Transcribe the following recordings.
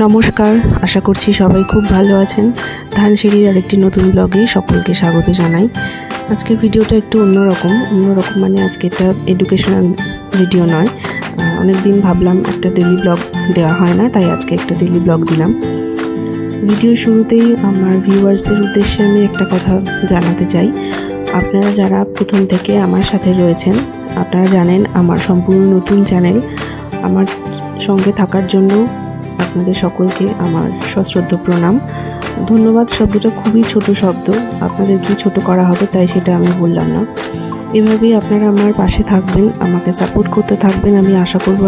নমস্কার, আশা করছি সবাই খুব ভালো আছেন। ধানসিঁড়ির আরেকটি নতুন ব্লগে সকলকে স্বাগত জানাই। আজকের ভিডিওটা একটু অন্যরকম। অন্যরকম মানে আজকে এটা এডুকেশনাল ভিডিও নয়। অনেক দিন ভাবলাম একটা ডেলি ব্লগ দেওয়া হয় না, তাই আজকে একটা ডেলি ব্লগ দিলাম। ভিডিও শুরুতেই আমার ভিউয়ার্সদের উদ্দেশ্যে আমি একটা কথা জানাতে চাই। আপনারা যারা প্রথম থেকে আমার সাথে রয়েছেন, আপনারা জানেন আমার সম্পূর্ণ নতুন চ্যানেল আমার সঙ্গে থাকার জন্য আপনাদের সকলকে আমার সশ্রদ্ধ প্রণাম। ধন্যবাদ, শব্দটা খুবই ছোট শব্দ। আপনাদের কি ছোট করা হবে তাই সেটা আমি বললাম না। এভাবেই আপনারা আমার পাশে থাকবেন, আমাকে সাপোর্ট করতে থাকবেন। আমি আশা করব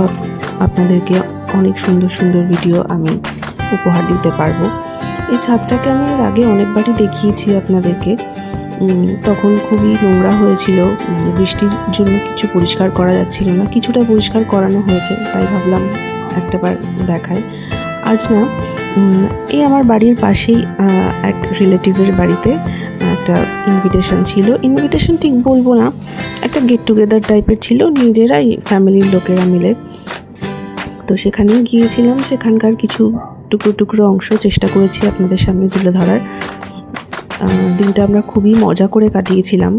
আপনাদেরকে অনেক সুন্দর সুন্দর ভিডিও আমি উপহার দিতে পারব। এই ছাদটাকে আমি এর আগে অনেকবারই দেখিয়েছি আপনাদেরকে। তখন খুবই নোংরা হয়েছিল। বৃষ্টির জন্য কিছু পরিষ্কার করা যাচ্ছিল না। কিছুটা পরিষ্কার করানো হয়েছে, তাই ভাবলাম একটাবার দেখাই আজ না এই আমার বাড়ির পাশেই এক রিলেটিভের বাড়িতে একটা ইনভিটেশন ছিল। ইনভিটেশন ঠিক বলব না, একটা গেট টুগেদার টাইপের ছিল, নিজেরাই ফ্যামিলির লোকেরা মিলে। তো সেখানে গিয়েছিলাম, সেখানকার কিছু টুকরো টুকরো অংশ চেষ্টা করেছি আপনাদের সামনে তুলে ধরার। দিনটা আমরা খুবই মজা করে কাটিয়েছিলাম।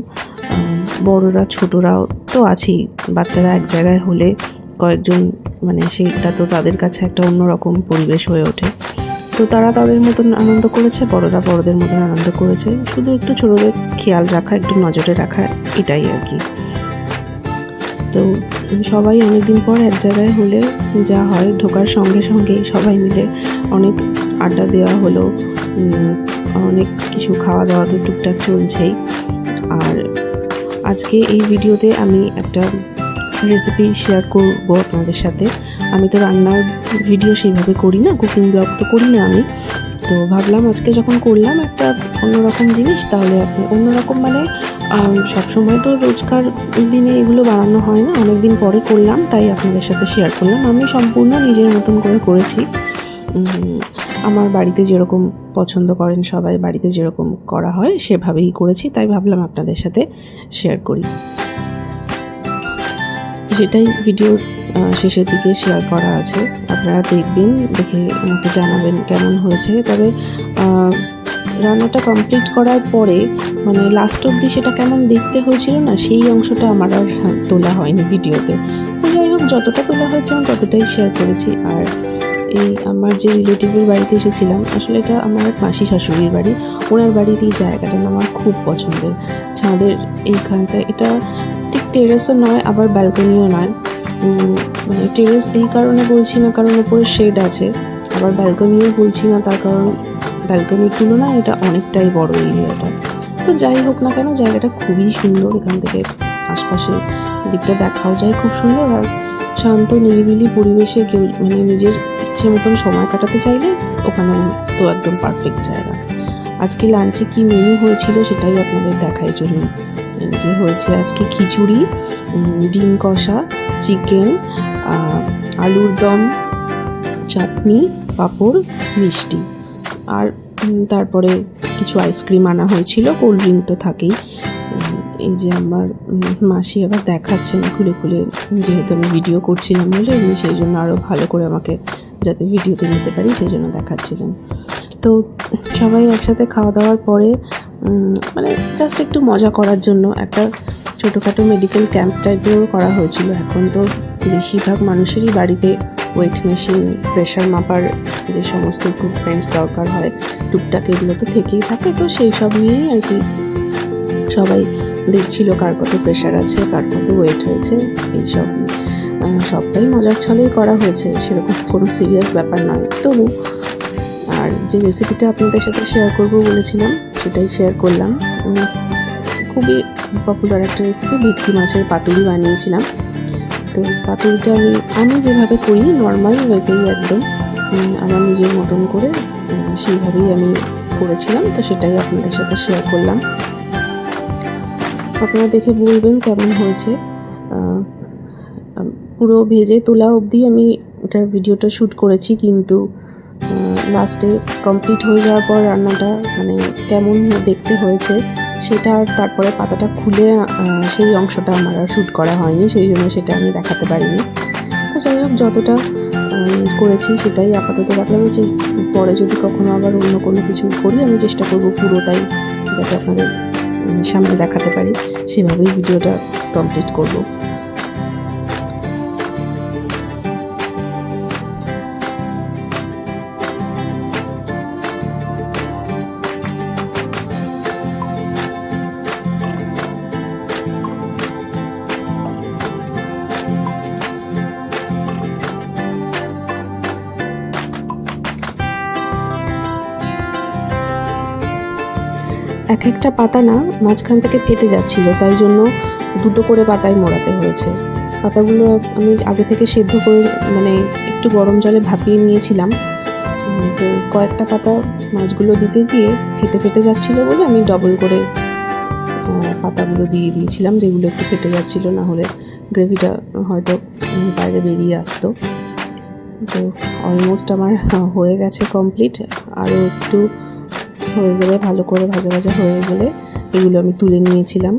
বড়রা, ছোটরাও তো আছেই, বাচ্চারা এক জায়গায় হলে কয়েকজন মানে সেটা তো তাদের কাছে একটা অন্যরকম পরিবেশ হয়ে ওঠে। তো তারা তাদের মতন আনন্দ করেছে, বড়রা বড়দের মতন আনন্দ করেছে। শুধু একটু ছোটদের খেয়াল রাখা, একটু নজরে রাখা, এটাই আর কি। তো সবাই অনেকদিন পর এক জায়গায় হলে যা হয়, ঢোকার সঙ্গে সঙ্গেই সবাই মিলে অনেক আড্ডা দেওয়া হলো। অনেক কিছু খাওয়া দাওয়া তো টুকটাক চলছেই। আর আজকে এই ভিডিওতে আমি একটা রেসিপি শেয়ার করব আপনাদের সাথে। আমি তো রান্নার ভিডিও সেইভাবে করি না কুকিং ব্লগ তো করি না আমি। তো ভাবলাম আজকে যখন করলাম একটা অন্যরকম জিনিস, তাহলে আপনি অন্যরকম মানে সবসময় তো রোজকার দিনে এগুলো বানানো হয় না অনেক দিন পরে করলাম, তাই আপনাদের সাথে শেয়ার করলাম। আমি সম্পূর্ণ নিজের মতন করে করেছি। আমার বাড়িতে যেরকম পছন্দ করেন সবাই, বাড়িতে যেরকম করা হয়, সেভাবেই করেছি, তাই ভাবলাম আপনাদের সাথে শেয়ার করি। সেটাই ভিডিওর শেষের দিকে শেয়ার করা আছে। আপনারা দেখবেন, দেখে আমাকে জানাবেন কেমন হয়েছে। তবে রান্নাটা কমপ্লিট করার পরে মানে লাস্ট অবধি সেটা কেমন দেখতে হয়েছিল না, সেই অংশটা আমার আর তোলা হয়নি ভিডিওতে তো। যাই হোক, যতটা তোলা হয়েছে আমি ততটাই শেয়ার করেছি। আর এই আমার যে রিলেটিভের বাড়িতে এসেছিলাম, আসলে এটা আমার এক মাসি শাশুড়ির বাড়ি। ওনার বাড়ির এই জায়গাটা আমার খুব পছন্দের। ছাদের এইখানটা এটা টেরেসও নয়, আবার ব্যালকনিও নয়। মানে টেরেস এই কারণে বলছি না, কারণ উপরে শেড আছে। আবার ব্যালকনিও বলছি না, তার কারণ ব্যালকনির তুলনায় এটা অনেকটাই বড় এরিয়াটা। তো যাই হোক না কেন, জায়গাটা খুবই সুন্দর, এখান থেকে আশপাশে দিকটা দেখাও যায় খুব সুন্দর। আর শান্ত, নিরিবিলি পরিবেশে কেউ মানে নিজের ইচ্ছে মতন সময় কাটাতে চাইলে ওখানে তো একদম পারফেক্ট জায়গা। আজকে লাঞ্চে কি মেনু হয়েছিল সেটাই আপনাদের দেখাই চলুন। যে হয়েছে আজকে খিচুড়ি ডিম কষা, চিকেন আলুর দম, চাটনি, পাঁপড়, মিষ্টি। আর তারপরে কিছু আইসক্রিম আনা হয়েছিল কোল্ড ড্রিঙ্ক তো থাকেই। এই যে আমার মাসি আবার দেখাচ্ছেন খুলে খুলে, যেহেতু আমি ভিডিও করছিলাম বলে, উনি সেই জন্য আরও ভালো করে আমাকে যাতে ভিডিওতে নিতে পারি, সেই জন্য দেখাচ্ছিলেন। তো সবাই একসাথে খাওয়া দাওয়ার পরে মানে জাস্ট একটু মজা করার জন্য একটা ছোটোখাটো মেডিকেল ক্যাম্প টাইপেরও করা হয়েছিল। এখন তো বেশিরভাগ মানুষেরই বাড়িতে ওয়েট মেশিন প্রেশার মাপার যে সমস্ত ইকুইপমেন্টস দরকার হয়, টুকটাক এগুলো তো থেকেই থাকে। তো সেই সব নিয়েই আর কি সবাই দেখছিল কার কত প্রেশার আছে, কার কত ওয়েট হয়েছে এইসব সবটাই মজার ছলেই করা হয়েছে, সেরকম কোনো সিরিয়াস ব্যাপার নয়। তবু যে রেসিপিটা আপনাদের সাথে শেয়ার করব বলেছিলাম, সেটাই শেয়ার করলাম। খুবই পপুলার একটা রেসিপি ভেটকি মাছের পাতুরি বানিয়েছিলাম। তো পাতুরিটা আমি আমি যেভাবে করি নর্মাল ওয়েতেই একদম। আমার নিজের মতন করে সেইভাবেই আমি করেছিলাম, তো সেটাই আপনাদের সাথে শেয়ার করলাম। আপনারা দেখে বলবেন কেমন হয়েছে। পুরো ভেজে তোলা অবধি আমি এটার ভিডিওটা শ্যুট করেছি, কিন্তু লাস্টে কমপ্লিট হয়ে যাওয়ার পর রান্নাটা মানে কেমন দেখতে হয়েছে, সেটা তারপরে পাতাটা খুলে সেই অংশটা আমার আর শ্যুট করা হয়নি, সেই জন্য সেটা আমি দেখাতে পারিনি। তো যাই হোক, যতটা করেছি সেটাই আপাতত রাখলাম। যে পরে যদি কখনো আবার অন্য কোনো কিছু করি, আমি চেষ্টা করব পুরোটাই যাতে আপনাদের সামনে দেখাতে পারি। সেভাবেই ভিডিওটা কমপ্লিট করব। এক একটা পাতা না মাঝখান থেকে ফেটে যাচ্ছিল, তাই জন্য দুটো করে পাতায় মোড়াতে হয়েছে। পাতাগুলো আমি আগে থেকে সেদ্ধ করে মানে একটু গরম জলে ভাপিয়ে নিয়েছিলাম। তো কয়েকটা পাতা মাছগুলো দিতে গিয়ে ফেটে ফেটে যাচ্ছিল বলে আমি ডবল করে পাতাগুলো দিয়ে দিয়েছিলাম, যেগুলো একটু ফেটে যাচ্ছিল, না হলে গ্রেভিটা হয়তো বাইরে বেরিয়ে আসতো। তো অলমোস্ট আমার, হয়ে গেছে কমপ্লিট আরও একটু হয়ে গেলে, ভালো করে ভাজা ভাজা হয়ে গেলে এগুলো আমি তুলে নিয়েছিলাম।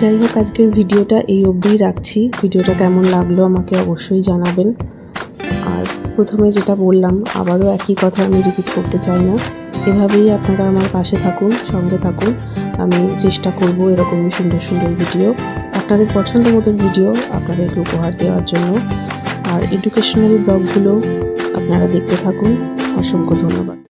যাই হোক, আজকের ভিডিওটা এই অবধিই রাখছি। ভিডিওটা কেমন লাগল আমাকে অবশ্যই জানাবেন। আর প্রথমে যেটা বললাম, আবারও একই কথা আমি রিপিট করতে চাই না। এভাবেই আপনারা আমার পাশে থাকুন, সঙ্গে থাকুন। আমি চেষ্টা করব এরকমই সুন্দর সুন্দর ভিডিও, আপনাদের পছন্দ মতো ভিডিও আপনাদেরকে উপহার দেওয়ার জন্য। আর এডুকেশনাল ব্লগগুলো আপনারা দেখতে থাকুন। অসংখ্য ধন্যবাদ।